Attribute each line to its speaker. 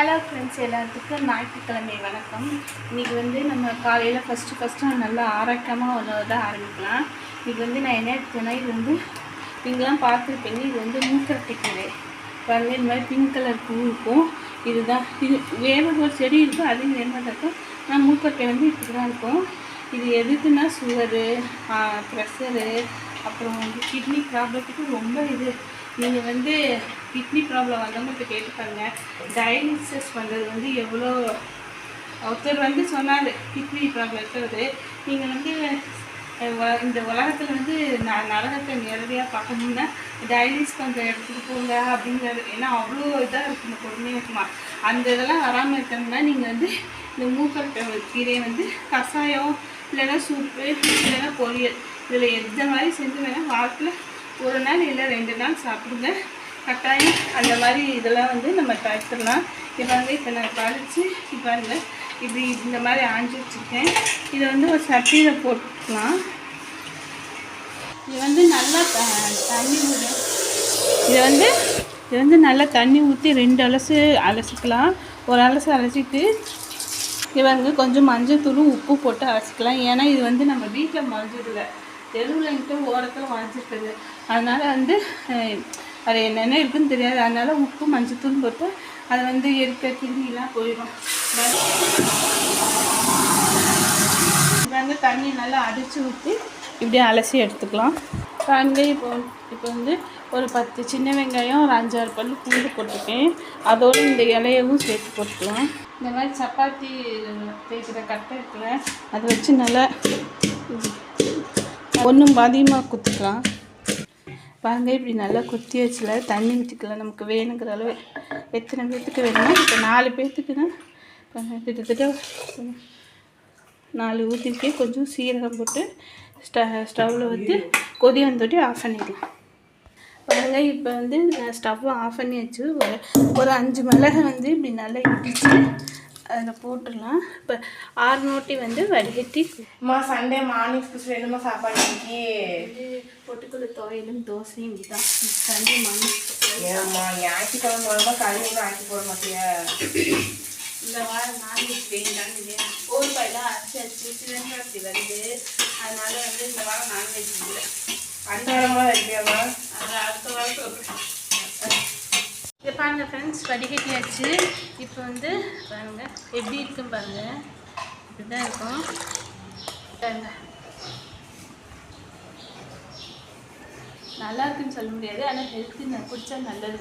Speaker 1: Hello friends எல்லாத்துக்கும் ஞாயிற்றுக்கிழமை வணக்கம். இன்றைக்கி வந்து நம்ம காலையில் ஃபஸ்ட்டு ஃபஸ்ட்டு நல்லா ஆரோக்கியமாக ஒன்று தான் ஆரம்பிக்கலாம். இன்றைக்கி வந்து நான் என்ன எடுத்தேன்னா இது வந்து நீங்களாம் பார்த்துருப்பீங்க இது வந்து மூக்கரட்டி கீரை பாருங்க இந்த மாதிரி பிங்க் கலர் பூ இருக்கும். இதுதான். இது வேறு ஒரு செடி இருக்கும் அதையும் வேறு இருக்கும். ஆனால் மூக்கட்டை வந்து இப்படி தான் இருக்கும். இது எதுக்குன்னா சுகரு ப்ரெஷரு அப்புறம் வந்து கிட்னி ப்ராப்ளத்துக்கு ரொம்ப இது. நீங்கள் வந்து கிட்னி ப்ராப்ளம் வந்தவங்கள்ட்ட கேட்டு பாருங்க டயாலிசிஸ் பண்ணுறது வந்து எவ்வளோ ஒருத்தர் வந்து சொன்னார் கிட்னி ப்ராப்ளம் இருக்கிறது. நீங்கள் வந்து இந்த உலகத்தில் வந்து நான் நரகத்தை நேரடியாக பார்க்கணுன்னா டயலிஸ் கொஞ்சம் எடுத்துகிட்டு போங்க அப்படிங்கிறது. ஏன்னா அவ்வளோ இதாக இருக்குங்க கொடுமையாக இருக்குமா. அந்த இதெல்லாம் வராமல் இருக்கணும்னா நீங்கள் வந்து இந்த மூக்கட்டை கீரையை வந்து கஷாயம் இல்லைன்னா சூப்பு இல்லைன்னா பொரியல். இதில் எந்த மாதிரி செஞ்சு வேணால் வாரத்தில் ஒரு நாள் இல்லை ரெண்டு நாள் சாப்பிடுங்க. கட்டாயம் அந்த மாதிரி இதெல்லாம் வந்து நம்ம தடுத்துடலாம் இப்போ வந்து இப்போ நான் பறித்து இப்போ பாருங்க இப்படி இந்த மாதிரி ஆஞ்சி வச்சுருக்கேன். இதை வந்து ஒரு சட்டியில் போட்டுக்கலாம். இது வந்து நல்லா தண்ணி ஊற. இதை வந்து இது வந்து நல்லா தண்ணி ஊற்றி ரெண்டு அலசு அலசிக்கலாம். ஒரு அலசு அலசிட்டு இது வந்து கொஞ்சம் மஞ்சள் தூளும் உப்பு போட்டு அரைச்சிக்கலாம் ஏன்னா இது வந்து நம்ம வீட்டில் மறைஞ்சதில்ல தெருவுலன்ட்டு ஓரத்தில் மறைஞ்சிருக்குது அதனால் வந்து அது என்னென்ன இருக்குதுன்னு தெரியாது. அதனால் உப்பு மஞ்சத்தூள் போட்டு அது வந்து இருக்க கிருமிலாம் போயிடும். வந்து தண்ணி நல்லா அடித்து ஊற்றி இப்படியே அலசி எடுத்துக்கலாம். பாருங்க இப்போ இப்போ வந்து ஒரு பத்து சின்ன வெங்காயம் ஒரு அஞ்சாறு பல் பூண்டு போட்டிருக்கேன். அதோடு இந்த இலையவும் சேர்த்து போட்டுக்கலாம். இந்த மாதிரி சப்பாத்தி தேய்க்கிற கட்டை இருக்குல்ல அதை வச்சு நல்லா ஒன்றும் அதிகமாக குத்துக்கலாம். பாருங்க இப்படி நல்லா குத்தி வச்சுல தண்ணி ஊற்றிக்கலாம் நமக்கு வேணுங்கிற அளவு எத்தனை பேர்த்துக்கு வேணுமோ இப்போ நாலு பேர்த்துக்குன்னா கிட்டத்தட்ட நாலு ஊற்றிருக்கேன் கொஞ்சம் சீரகம் போட்டு ஸ்ட ஸ்டவ்வில் வந்து கொதி வந்தோட்டி ஆஃப் பண்ணிடலாம். பாருங்க இப்போ வந்து நான் ஸ்டவ்வை ஆஃப் பண்ணி வச்சு ஒரு ஒரு அஞ்சு மிளகை வந்து இப்படி நல்லா இடிச்சு அதில் போட்டுடலாம். இப்போ ஆறு நோட்டி வந்து வடிகட்டி
Speaker 2: அம்மா சண்டே மார்னிங் ஸ்பெஷல் என்னமா சாப்பாடு இன்னைக்கு?
Speaker 1: பொட்டுக்கொள்ளு துவையலும் தோசையும் இதுதான். சண்டே மணி
Speaker 2: ஏம்மா ஞாயிற்றுக்கிழமை மூலமா கழுவிலாம் ஆக்கி போட மாட்டியா?
Speaker 1: இந்த வாரம் நான்வெஜ் வேண்டாம் இல்லையா? கோல்பாயெல்லாம் அரிசி அரிசி சிவகார்த்தி வருது. அதனால வந்து இந்த வாரம் நான்வெஜ் இல்லை.
Speaker 2: வாரமா இருக்கியாம்மா
Speaker 1: அது அடுத்த வாரம் சொல்கிறேன் பாருங்கள் ஃப்ரெண்ட்ஸ் வடிகட்டியாச்சு. இப்போ வந்து பாருங்கள் எப்படி இருக்குன்னு பாருங்கள் இப்படி தான் இருக்கும். பாருங்க. நல்லா இருக்குன்னு சொல்ல முடியாது ஆனால் ஹெல்த்து நான் குடித்தா நல்லது.